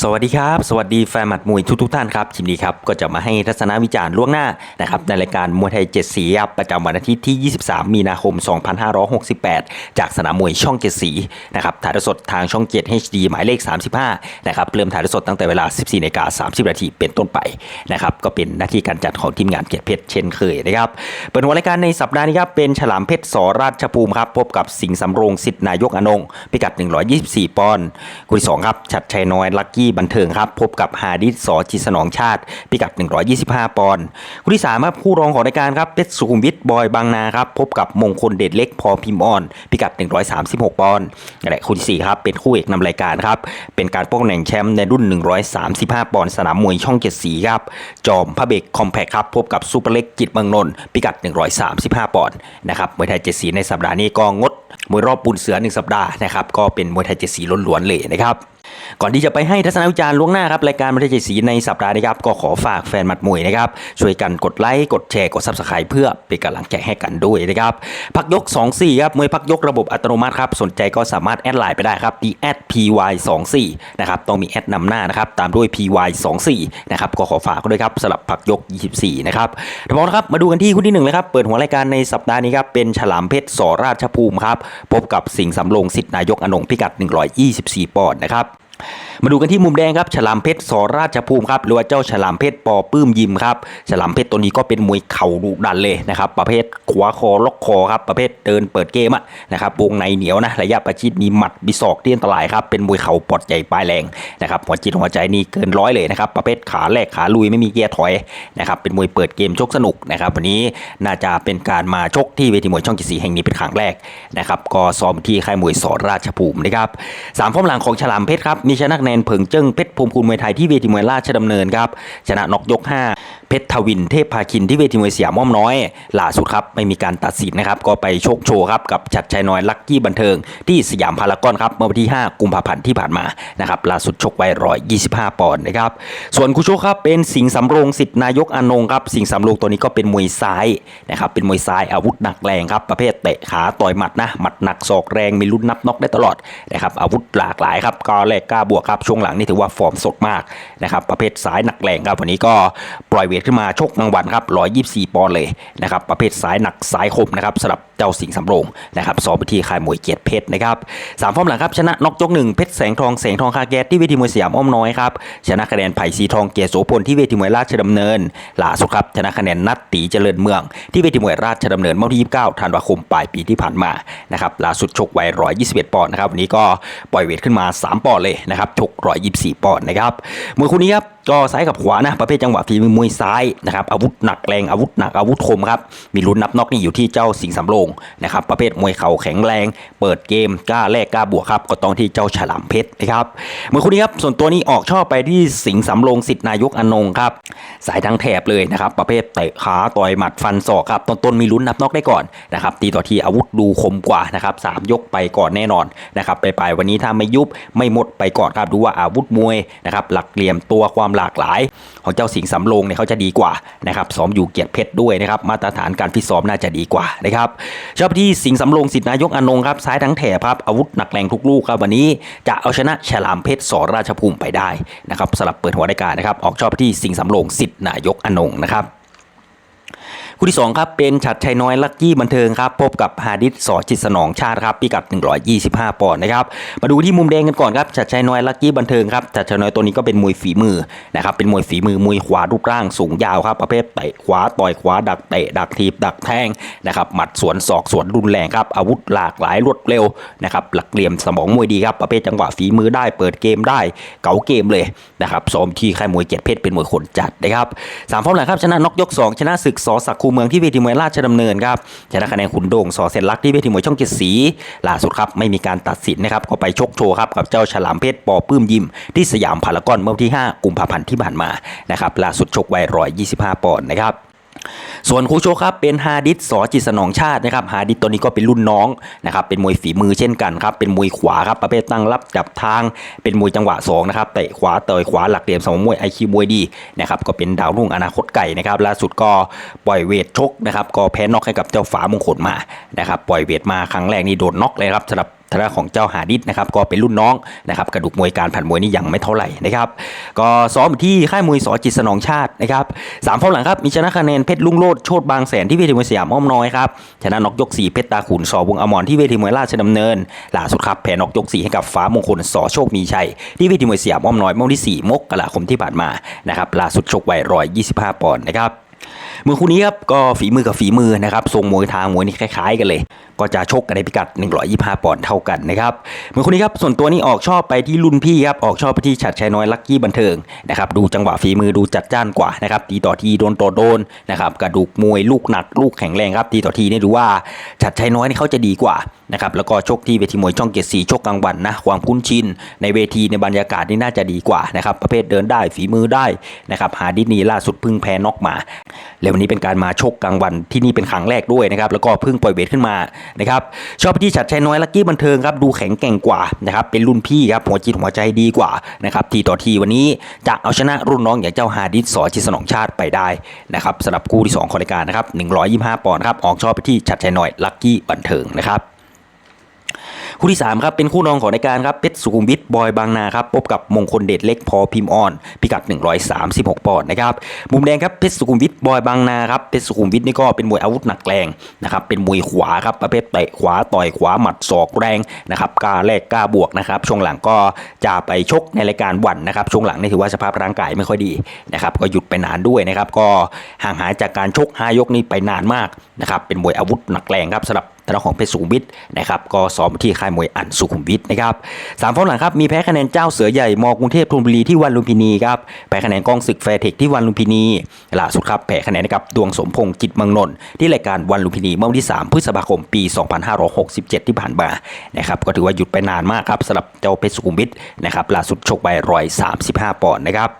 สวัสดีครับ สวัสดีแฟนหมัดมวยทุกทุกท่านครับทีมนี้ครับก็จะมาให้ทัศนวิจารณ์ล่วงหน้านะครับในรายการมวยไทยเจ็ดสีครับประจำวันอาทิตย์ที่ 23 มีนาคม 2568 จากสนามมวยช่องเจ็ดสีนะครับถ่ายทอดสดทางช่อง 7 HD หมายเลข 35 นะครับเริ่มถ่ายทอดสดตั้งแต่เวลา 14นาฬิกา30 นาทีเป็นต้นไปนะครับก็เป็นหน้าที่การจัดของทีมงานเกียรติเพชรเช่นเคยนะครับเปิดหัวรายการในสัปดาห์นี้ครับเป็นฉลามเพชรสราชภูมิครับพบกับสิงห์สำโรงสิทธินายกอนงพิกัด 124 ปอนด์คู่ที่สองครับชัดชัยน้อยลักกี้บันเทิงครับ พบกับฮาดิสสอจิสนองชาติ พิกัด 125 ปอนด์คู่ที่สามครับคู่รองของรายการครับเพชรสุขุมวิทบอยบางนาครับพบกับมงคลเดชเล็กพอพิมพ์อ่อน พิกัด 136 ปอนด์และคู่ที่สี่ครับเป็นคู่เอกนำรายการครับเป็นการป้องกันแหน่งแชมป์ในรุ่น 135 ปอนด์สนามมวยช่องเจ็ดสีครับจอมพระเบกคอมแพคครับพบกับซูเปอร์เล็กจิตเมืองนนท์พิกัด 135 ปอนด์นะครับมวยไทยเจ็ดสีในสัปดาห์นี้ก็งดมวยรอบปูนเสือหนึ่งสัปดาห์นะครับก็เป็นมวยไทยเจ็ดสีล้วนๆเลยนะครับ ก่อนที่จะไปให้ทัศนวิจารณ์ล่วงหน้าครับรายการมวยไทยจสีในสัปดาห์นี้ครับก็ขอฝากแฟนหมัดมวยนะครับช่วยกันกดไลค์กดแชร์กดซับสไครต์เพื่อเป็นกำลังใจให้กันด้วยนะครับพักยก 2-4ครับมวยพักยกระบบอัตโนมัติครับสนใจก็สามารถแอดไลน์ไปได้ครับที่ @py24 นะครับต้องมีแอดนำหน้านะครับตามด้วย py24 นะครับก็ขอฝากด้วยครับสำหรับพักยก 24 นะครับเดี๋ยวพร้อมนะครับมาดูกันที่คู่ที่หนึ่งเลยครับเปิดหัวรายการในสัปดาห์นี้ครับเป็นฉลามเพชรสราชภูมิครับพบกับสิงห์สำโรงสิทธินายกอนงพิกัด 124 ปอนด์นะครับ มาดูกันที่มุมแดงครับฉลามเพชรสราชภูมิครับหรือว่าเจ้าฉลามเพชรปอปื้มยิมครับฉลามเพชรตัวนี้ก็เป็นมวยเข่าดุดันเลยนะครับประเภทขวาคอล็อกคอครับประเภทเดินเปิดเกมอะนะครับวงในเหนียวนะระยะประชิดมีหมัดมีศอกที่อันตรายครับเป็นมวยเข่าปลดใหญ่ปลายแรงนะครับหัวจิตหัวใจนี่เกินร้อยเลยนะครับประเภทขาแรกขาลุยไม่มีเกียร์ถอยนะครับเป็นมวยเปิดเกมชกสนุกนะครับวันนี้น่าจะเป็นการมาชกที่เวทีมวยช่องกีสีแห่งนี้เป็นครั้งแรกนะครับก็ซ้อมที่ค่ายมวยสราชภูมินะครับสามฟอร์มหลังของฉลามเพชรครับมีชนะคะแนนเผิงเจิ้งเพชรภูมิคุณมวยไทยที่เวทีมวยราชดำเนินครับชนะนอกยก 5 ชรทวินเทพพาคินที่เวทีมวยสยามอ้อมน้อยล่าสุดครับไม่มีการตัดสินนะครับก็ไปโชคโชว์ครับกับชัดชัยน้อยลักกี้บันเทิงที่สยามพารากอนครับเมื่อวันที่ 5 กุมภาพันธ์ที่ผ่านมานะครับล่าสุดชกไว้125 ปอนด์นะครับส่วนคู่ชกครับเป็นสิงห์สำโรงสิทธินายกอนงครับสิงห์สำโรงตัวนี้ก็เป็นมวยซ้ายนะครับเป็นมวยซ้ายอาวุธหนักแรงครับประเภทเตะขาต่อยหมัดนะหมัดหนักศอกแรงมีลุ้นนับน็อกได้ตลอดนะครับอาวุธหลากหลายครับก็แรกกล้าบวกครับช่วงหลังนี่ถือว่าฟอร์มสดมากนะครับประเภทสายหนักแรงครับวันนี้ก็ปล่อยเวทขึ้นมาชกกลางวันครับ124 ปอนด์เลยนะครับประเภทสายหนักสายคมนะครับสำหรับเจ้าสิงห์สำโรงนะครับสอบไปที่ค่ายมวยเกียรติเพชรนะครับสามฟอร์มหลังครับชนะน็อกยกหนึ่งเพชรแสงทองแสงทองคาแก๊สที่เวทีมวยสยามอ้อมน้อยครับชนะคะแนนไผ่สีทองเกียรติโสพลที่เวทีมวยราชดำเนินล่าสุดครับชนะคะแนนนัดตีเจริญเมือง ที่เวทีมวยราชดำเนินเมื่อวันที่29ธันวาคมปลายปีที่ผ่านมานะครับล่าสุดชกไว้121 ปอนด์นะครับวันนี้ก็ปล่อยเวทขึ้นมา 3 ปอนด์เลยนะครับชก124 ปอนด์นะครับมวยคู่นี้ครับ ก็ซ้ายกับขวานะประเภทจังหวะฝีมือมวยซ้ายนะครับอาวุธหนักแรงอาวุธหนักอาวุธคมครับมีลุ้นนับน็อกนี่อยู่ที่เจ้าสิงห์สำโรงนะครับประเภทมวยเข่าแข็งแรง เปิดเกมกล้าแลกกล้าบวกครับก็ต้องที่เจ้าฉลามเพชรนะครับเมวยคู่นี้ครับส่วนตัวนี้ออกชอบไปที่สิงห์สำโรงสิทธินายกอนงค์ครับสายทั้งแถบเลยนะครับประเภทเตะขาต่อยหมัดฟันศอกครับต้นมีลุ้นนับน็อกได้ก่อนนะครับตีต่อทีอาวุธดูคมกว่านะครับสามยกไปก่อนแน่นอนนะครับไปๆวันนี้ถ้าไม่ยุบไม่หมดไปก่อนครับดูว่าอาวุธมวยนะครับหลักเหลี่ยมตัวความหลากหลาย ของเจ้าสิงห์สำโรงเนี่ยเขาจะดีกว่านะครับซ้อมอยู่เกียรติเพชรด้วยนะครับมาตรฐานการฟิตซ้อมน่าจะดีกว่านะครับชอบที่สิงห์สำโรงสิทธินายกอนงครับซ้ายทั้งแถบครับอาวุธหนักแรงทุกลูกครับวันนี้จะเอาชนะฉลามเพชรสราชภูมิไปได้นะครับสลับเปิดหัวรายการนะครับออกชอบที่สิงห์สำโรงสิทธินายกอนงนะครับ คู่ที่ 2 ครับ เป็นฉัดชัยน้อยลักกี้บันเทิงครับ พบกับฮาดิสสอจิตสนองชาติครับพิกัด 125 ปอนด์นะครับมาดูที่มุมแดงกันก่อนครับฉัดชัยน้อยลักกี้บันเทิงครับฉัดชัยน้อยตัวนี้ก็เป็นมวยฝีมือนะครับเป็นมวยฝีมือมวยขวารูปร่างสูงยาวครับประเภทเตะขวาต่อยขวาดักเตะดักทีบดักแทงนะครับหมัดสวนศอกสวนรุนแรงครับอาวุธหลากหลายรวดเร็วนะครับหลักเหลี่ยมสมองมวยดีครับประเภทจังหวะฝีมือได้เปิดเกมได้เก๋าเกมเลยนะครับซ้อมที่ค่ายมวยเกียรติเพชรเป็นมวยคนจัดนะครับสามฟอร์มหลังครับชนะน็อกยกสองชนะศึกสอศักคูเมืองที่เวทีมวยราชดำเนินครับชนะคะแนนขุนโด่งสอเซนลักที่เวทีมวยช่องเจ็ดสีล่าสุดครับไม่มีการตัดสินนะครับก็ไปชกโชว์ครับกับเจ้าฉลามเพชรปอปื้มยิม ที่สยามพารากอนเมื่อวันที่ 5 กุมภาพันธ์ที่ผ่านมานะครับล่าสุดชกไว้125ปอนด์นะครับ ส่วนคูโชครับเป็นฮาดิสสอจิตสนองชาตินะครับฮาดิสตัวนี้ก็เป็นรุ่นน้องนะครับเป็นมวยฝีมือเช่นกันครับเป็นมวยขวาครับประเภทตั้งรับจับทางเป็นมวยจังหวะสองนะครับเตะขวาเตยขวาหลักเหลี่ยมสมองมวยไอคิวมวยดีนะครับก็เป็นดาวรุ่งอนาคตไก่นะครับล่าสุดก็ปล่อยเวทชกนะครับก็แพ้น็อกให้กับเจ้าฝามงคลมานะครับปล่อยเวทมาครั้งแรกนี่โดนน็อกเลยครับสำหรับ ทางด้านของเจ้าหาดิษนะครับก็เป็นรุ่นน้องนะครับกระดูกมวยการผ่านมวยนี่ยังไม่เท่าไหร่นะครับก็ซ้อมที่ค่ายมวยสอจิตสนองชาตินะครับสามฟอร์มหลังครับมีชนะคะแนนเพชรลุงโลดโชดบางแสนที่เวทีมวยสยามอ้อมน้อยครับชนะนอกยกสี่เพชรตาขุนสอวงอมรที่เวทีมวยราชดำเนินล่าสุดครับแพ้นอกยกสี่ให้กับฟ้ามงคลสอโชคมีชัยที่เวทีมวยสยามอ้อมน้อยเมื่อวันที่4มกราคมที่ผ่านมานะครับล่าสุดชกไว้125 ปอนด์นะครับ มือคู่นี้ครับก็ฝีมือกับฝีมือนะครับทรงมวยทางมวยนี่คล้ายๆกันเลย ก็จะชกกันในพิกัด 125 ปอนด์เท่ากันนะครับมือคู่นี้ครับส่วนตัวนี้ออกชอบไปที่รุ่นพี่ครับออกชอบไปที่ฉัดชัยน้อยลักกี้บันเทิงนะครับดูจังหวะฝีมือดูจัดจ้านกว่านะครับตีต่อทีโดนต่อโดนนะครับกระดูกมวยลูกหนักลูกแข็งแรงครับตีต่อทีนี่ดูว่าฉัดชัยน้อยนี่เขาจะดีกว่านะครับแล้วก็ชกที่เวทีมวยช่องเกียรติสีชกกลางวันนะความคุ้นชินในเวทีในบรรยากาศนี่น่าจะดีกว่านะครับประเภทเดินได้ฝีมือได้นะครับหาดิสนีล่าสุดพึ่งแพ้น็อกมาแล้ววันนี้เป็นการมาชกกลางวันที่นี่เป็นครั้งแรกด้วยนะครับแล้วก็พิ่งปล่อยเวทขึ้นมานะครับชอบไปที่ชัดชัยน้อยลักกี้บันเทิงครับดูแข็งแกร่งกว่านะครับเป็นรุ่นพี่ครับหัวจิตหัวใจดีกว่านะครับทีต่อทีวันนี้จะเอาชนะรุ่นน้องอย่างเจ้าฮาดิสสอจิสนองชาติไปได้นะครับสำหรับคู่ที่สองของรายการนะครับ125 ปอนด์ครับออกชอบไปที่ชัดชัยน้อยลักกี้บันเทิงนะครับ คู่ที่ 3 ครับ เป็นคู่รองของรายการครับเพชรสุขุมวิทบอยบางนาครับพบกับมงคลเดชเล็กพอพิมพ์ออน พิกัด 136 ปอนด์นะครับมุมแดงครับเพชรสุขุมวิทบอยบางนาครับเพชรสุขุมวิทนี่ก็เป็นมวยอาวุธหนักแรงนะครับเป็นมวยขวาครับประเภทเตะขวาต่อยขวาหมัดศอกแรงนะครับกล้าแลกกล้าบวกนะครับช่วงหลังก็จะไปชกในรายการวันนะครับช่วงหลังนี่ถือว่าสภาพร่างกายไม่ค่อยดีนะครับก็หยุดไปนานด้วยนะครับก็ห่างหายจากการชก5ยกนี้ไปนานมากนะครับเป็นมวยอาวุธหนักแรงครับสำหรับ ทางของเพชรสุขุมวิทนะครับก็ซ้อมที่ค่ายมวยอันสุขุมวิทนะครับสามฟอร์มหลังครับมีแพ้คะแนนเจ้าเสือใหญ่มกรุงเทพธนบุรีที่วันลุมพินีครับแพ้คะแนนกองศึกแฟร์เทคที่วันลุมพินีล่าสุดครับแพ้คะแนนให้กับดวงสมพงษ์จิตมืองนนท์ที่รายการวันลุมพินีเมื่อวันที่ 3 พฤษภาคมปี 2567 ที่ผ่านมานะครับก็ถือว่าหยุดไปนานมากครับสำหรับเจ้าเพชรสุขุมวิทนะครับล่าสุดชกไป135 ปอนด์นะครับ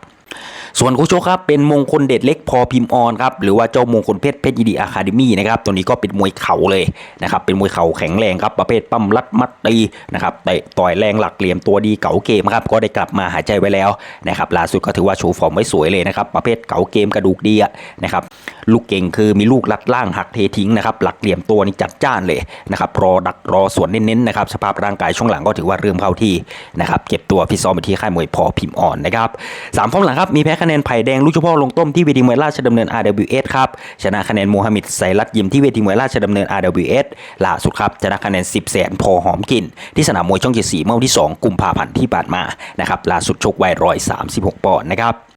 ส่วนโคชครับเป็นมงคลเด็ดเล็กพอพิมพ์ออนครับหรือว่าเจ้ามงคลเพชรเพชรยีดีอะคาเดมี่นะครับตัวนี้ก็เป็นมวยเข่าเลยนะครับเป็นมวยเข่าแข็งแรงครับประเภทปั้มรัดมัดตีนะครับเตะต่อยแรงหลักเหลี่ยมตัวดีเก๋าเกมครับก็ได้กลับมาหายใจไว้แล้วนะครับล่าสุดก็ถือว่าโชว์ฟอร์มไว้สวยเลยนะครับประเภทเก๋าเกมกระดูกดีนะครับ ลูกเก่งคือมีลูกลัดล่างหักเททิ้งนะครับหลักเหลี่ยมตัวนี่จัดจ้านเลยนะครับรอดักรอสวนเน้นๆนะครับสภาพร่างกายช่วงหลังก็ถือว่าเริ่มเข้าที่นะครับเก็บตัวฟิตซ้อมไปที่ค่ายมวยพอพิมพ์อ่อนนะครับสามฟอร์มหลังครับมีแพ้คะแนนไผ่แดงลูกเฉพาะลงต้มที่เวทีมวยราชดำเนิน RWS ครับชนะคะแนนโมฮัมหมิดไซรัตยิมที่เวทีมวยราชดำเนิน RWS ล่าสุดครับชนะคะแนน 10แสนพอหอมกิน ที่สนามมวยช่องเจ็ดสีเมื่อวันที่ 2 กุมภาพันธ์ที่ผ่านมานะครับล่าสุดชกไว้136ปอนด์นะครับ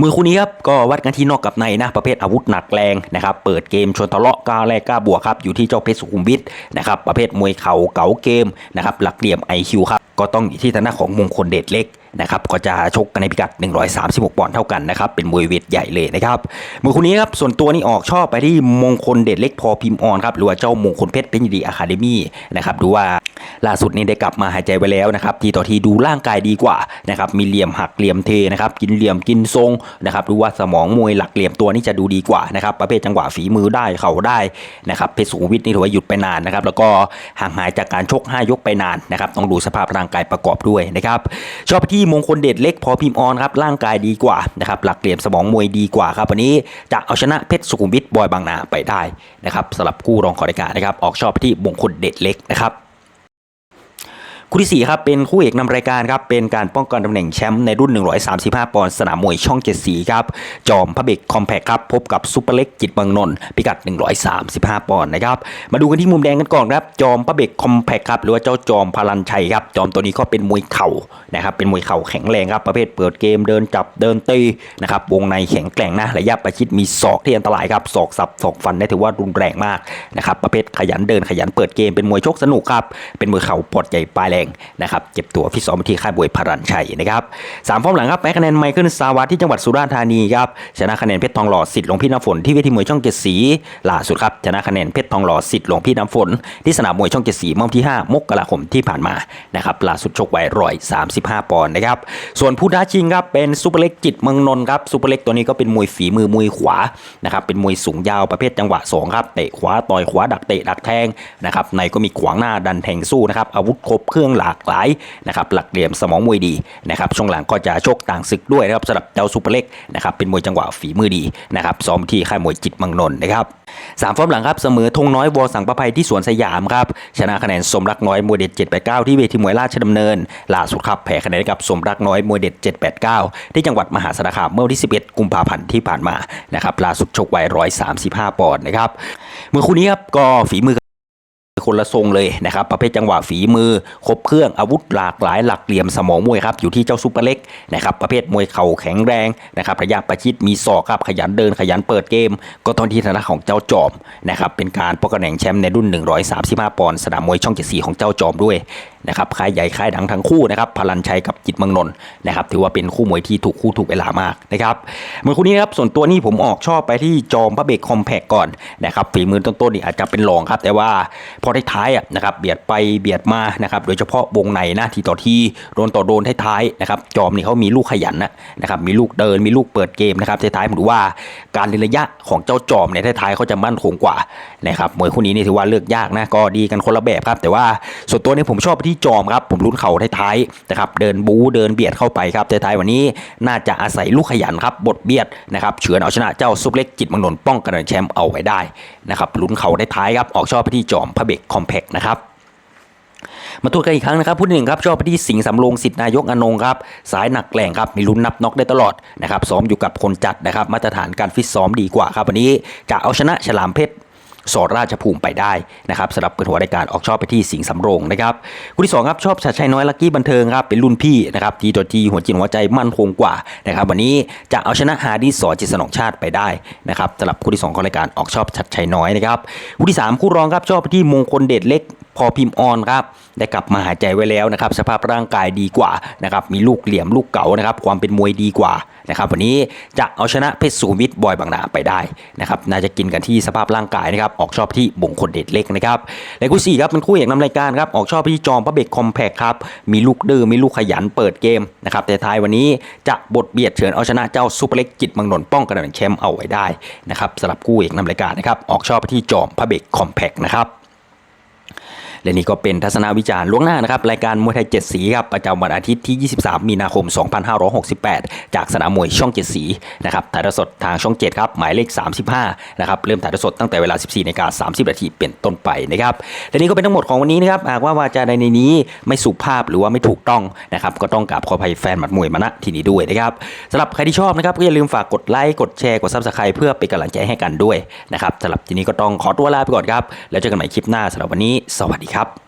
มือคู่นี้ครับก็วัดกันที่นอกกับในนะประเภทอาวุธหนักแรงนะครับเปิดเกมชวนทะเลาะกล้าแลกกล้าบวกครับอยู่ที่เจ้าเพชรสุขุมวิทนะครับประเภทมวยเข่าเก๋าเกมนะครับหลักเหลี่ยม IQ ครับก็ต้องอยู่ที่ทางด้านของมงคลเดชเล็กนะครับก็จะชกกันในพิกัด 136 ปอนด์เท่ากันนะครับเป็นมวยเวทใหญ่เลยนะครับมือคู่นี้ครับส่วนตัวนี้ออกชอบไปที่มงคลเดชเล็กพอพิมพ์ออนครับหรือว่าเจ้ามงคลเพชรเป็นยินดีอะคาเดมี่นะครับดูว่า ล่าสุดนี้ได้กลับมาหายใจไวแล้วนะครับทีต่อทีดูร่างกายดีกว่านะครับมีเหลี่ยมหักเหลี่ยมเทนะครับกินเหลี่ยมกินทรงนะครับดูว่าสมองมวยหลักเหลี่ยมตัวนี่จะดูดีกว่านะครับประเภทจังหวะฝีมือได้เข่าได้นะครับเพชรสุขุมวิทนี่ถือว่าหยุดไปนานนะครับแล้วก็ห่างหายจากการชก 5 ยกไปนานนะครับต้องดูสภาพร่างกายประกอบด้วยนะครับชอบที่มงคลเดชเล็กพอพิมพ์ออนครับร่างกายดีกว่านะครับหลักเหลี่ยมสมองมวยดีกว่าครับวันนี้จะเอาชนะเพชรสุขุมวิทบอยบางนาไปได้นะครับสำหรับคู่รองของรายการนะครับออกชอบที่มงคลเดชเล็กนะครับ คู่ที่4ครับเป็นคู่เอกนำรายการครับเป็นการป้องกันตำแหน่งแชมป์ในรุ่น 135 ปอนด์สนามมวยช่องเจ็ดสีครับจอมพระเบกคอมแพคครับพบกับซุปเปอร์เล็กจิตเมืองนนท์พิกัด 135 ปอนด์นะครับมาดูกันที่มุมแดงกันก่อนครับจอมพระเบกคอมแพคครับหรือว่าเจ้าจอมพลันชัยครับจอมตัวนี้ก็เป็นมวยเข่านะครับเป็นมวยเข่าแข็งแรงครับประเภทเปิดเกมเดินจับเดินตีนะครับวงในแข็งแกร่งนะระยะประชิดมีศอกที่อันตรายครับศอกสับศอกฟันได้ถือว่ารุนแรงมากนะครับประเภทขยันเดินขยันเปิดเกมเป็นมวยชกสนุกครับเป็นมวยเข่าปอดใหญ่ปลายแรงนะครับเก็บตัวฟิตซ้อมที่ค่ายบวยพรัญชัยนะครับสามฟอร์มหลังครับแพ้คะแนนไมเคิลซาวัตที่จังหวัดสุราษฎร์ธานีครับชนะคะแนนเพชรทองหล่อสิทธิ์หลวงพี่น้ำฝนที่เวทีมวยช่องเจ็ดสีล่าสุดครับชนะคะแนนเพชรทองหล่อสิทธิ์หลวงพี่น้ำฝนที่สนามมวยช่องเจ็ดสีเมื่อวันที่ 5 มกราคมที่ผ่านมานะครับล่าสุดชกไว้ร้อยสามสิบห้าปอนด์นะครับส่วนผู้ท้าชิงครับเป็นซูเปอร์เล็กจิตเมืองนนท์ครับซูเปอร์เล็กตัวนี้ก็เป็นมวยฝีมือมวยขวานะครับเป็นมวยสูงยาวประเภทจังหวะสองครับเตะขวาต่อยขวาดักเตะดักแทงนะครับในก็มีขวางหน้าดันแทงสู้นะครับอาวุธครบเครื่องรื่องหลากหลายนะครับหลักเหลี่ยมสมองมวยดีนะครับช่วงหลังก็จะโชคต่างศึกด้วยนะครับสำหรับเจ้าซูเปอร์เล็กนะครับเป็นมวยจังหวะฝีมือดีนะครับซ้อมที่ค่ายมวยจิตมังนนท์นะครับสามฟอร์มหลังครับเสมอธงน้อยวอสังประภัยที่สวนสยามครับชนะคะแนนสมรักน้อยมวยเด็ด789 ที่เวทีมวยราชดำเนินล่าสุดครับแพ้คะแนนกับสมรักน้อยมวยเด็ด789 ที่จังหวัดมหาสารคามเมื่อวันที่ 11 กุมภาพันธ์ที่ผ่านมานะครับล่าสุดชกไว้135 ปอนด์นะครับเมื่อคู่นี้ครับก็ฝีมือ คนละทรงเลยนะครับประเภทจังหวะฝีมือ ครบเครื่องอาวุธหลากหลายหลักเหลี่ยมสมองมวยครับอยู่ที่เจ้าซุปเปอร์เล็กนะครับประเภทมวยเข่าแข็งแรงนะครับระยะประชิดมีศอกครับขยันเดินขยันเปิดเกม ก็ตอนที่ฐานะของเจ้าจอมนะครับเป็นการป้องกันแหน่งแชมป์ในรุ่น 135 ปอนด์สนามมวยช่องเจ็ดสีของเจ้าจอมด้วย นะครับค่ายใหญ่ค่ายดังทั้งคู่นะครับพลันชัยกับจิตมืองนน์นะครับถือว่าเป็นคู่มวยที่ถูกคู่ถูกเวลามากนะครับเมื่อคู่นี้นครับส่วนตัวนี่ผมออกชอบไปที่จอมพระเบกคอมแพกก่อนนะครับฝีมือต้นๆนี่อาจจะเป็นรองครับ แต่ว่าพอได้ท้ายๆอะนะครับเบียดไปเบียดมานะครับโดยเฉพาะวงในนะทีต่อทีโดนต่อโดนท้ายๆนะครับจอมนี่เขามีลูกขยันนะนะครับมีลูกเดินมีลูกเปิดเกมนะครับท้ายๆผมดูว่าการระยะของเจ้าจอมในยท้ายๆเขาจะมั่นคงกว่านะครับมวยคู่นี้นี่ถือว่าเลือกยากนะก็ดีกันคนละแบบครับ แต่ว่าส่วนตัวนี่ผมชอบไปที่จอมครับผมลุ้นเข่าท้ายๆนะครับเดินบู๊เดินเบียดเข้าไปครับท้ายๆวันนี้น่าจะอาศัยลูกขยันครับบทเบียดนะครับเฉือนเอาชนะเจ้าซุปเล็กจิตมังนนป้องกันแชมป์เอาไว้ได้นะครับลุ้นเข่าท้ายๆครับออกชอบไปที่จอมพระเบกคอมแพกนะครับมาตรวจกันอีกครั้งนะครับผู้หนึ่งครับชอบไปที่สิงห์สำโรงสิทธินายกอนงครับสายหนักแกร่งครับมีลุ้นนับน็อกได้ตลอดนะครับซ้อมอยู่กับคนจัดนะครับมาตรฐานการฟิตซ้อมดีกว่าครับวันนี้จะเอาชนะฉลามเพชร สอดราชภูมิไปได้นะครับสำหรับเปิดหัวรายการออกชอบไปที่สิงห์สำโรงนะครับคู่ที่สองครับชอบชัดชัยน้อยลักกี้บันเทิงครับเป็นรุ่นพี่นะครับทีต่อทีหัวจิตหัวใจมั่นคงกว่านะครับวันนี้จะเอาชนะฮาดิสสอจิตสนองชาติไปได้นะครับสำหรับคู่ที่สองของรายการออกชอบชัดชัยน้อยนะครับคู่ที่สามคู่รองครับชอบไปที่มงคลเดชเล็กพอพิมพ์ออนครับได้กลับมาหายใจไว้แล้วนะครับสภาพร่างกายดีกว่านะครับมีลูกเหลี่ยมลูกเก๋านะครับความเป็นมวยดีกว่านะครับวันนี้จะเอาชนะเพชรสุวิทย์บอยบางนาไปได้นะครับน่าจะกินกันที่สภาพร่างกายนะครับออกชอบที่บงคนเด็ดเล็กนะครับและคู่สี่ครับเป็นคู่เอกนำรายการครับออกชอบที่จอมพระเบกคอมแพคครับมีลูกดื้อมีลูกขยันเปิดเกมนะครับแต่ท้ายวันนี้จะบทเบียดเฉือนเอาชนะเจ้าซุปเปอร์เล็กจิตมังนนป้องกันแชมป์เอาไว้ได้นะครับสำหรับคู่เอกนำรายการนะครับออกชอบไปที่จอมพระเบกคอมแพคนะครับ และนี่ก็เป็นทัศนวิจารณ์ล่วงหน้านะครับรายการมวยไทย7สีครับประจำวันอาทิตย์ที่ 23 มีนาคม 2568 จากสนามมวยช่อง7สีนะครับถ่ายทอดสดทางช่อง7ครับหมายเลข 35นะครับเริ่มถ่ายทอดสดตั้งแต่เวลา 14นาฬิกา30นาทีเป็นต้นไปนะครับและนี่ก็เป็นทั้งหมดของวันนี้นะครับหากว่าวาจาใดในนี้ไม่สุภาพหรือว่าไม่ถูกต้องนะครับก็ต้องกราบขออภัยแฟนหมัดมวยมาณที่นี้ด้วยนะครับสำหรับใครที่ชอบนะครับก็อย่าลืมฝากกดไลค์กดแชร์กดซับสไครป์เพื่อเป็นกำลังใจให้กันด้วยนะครับสำหรับทีนี้ก็ต้องขอตัวลาไปก่อนครับแล้วเจอกันใหม่คลิปหน้าสำหรับวันนี้สวัสดีครับ habe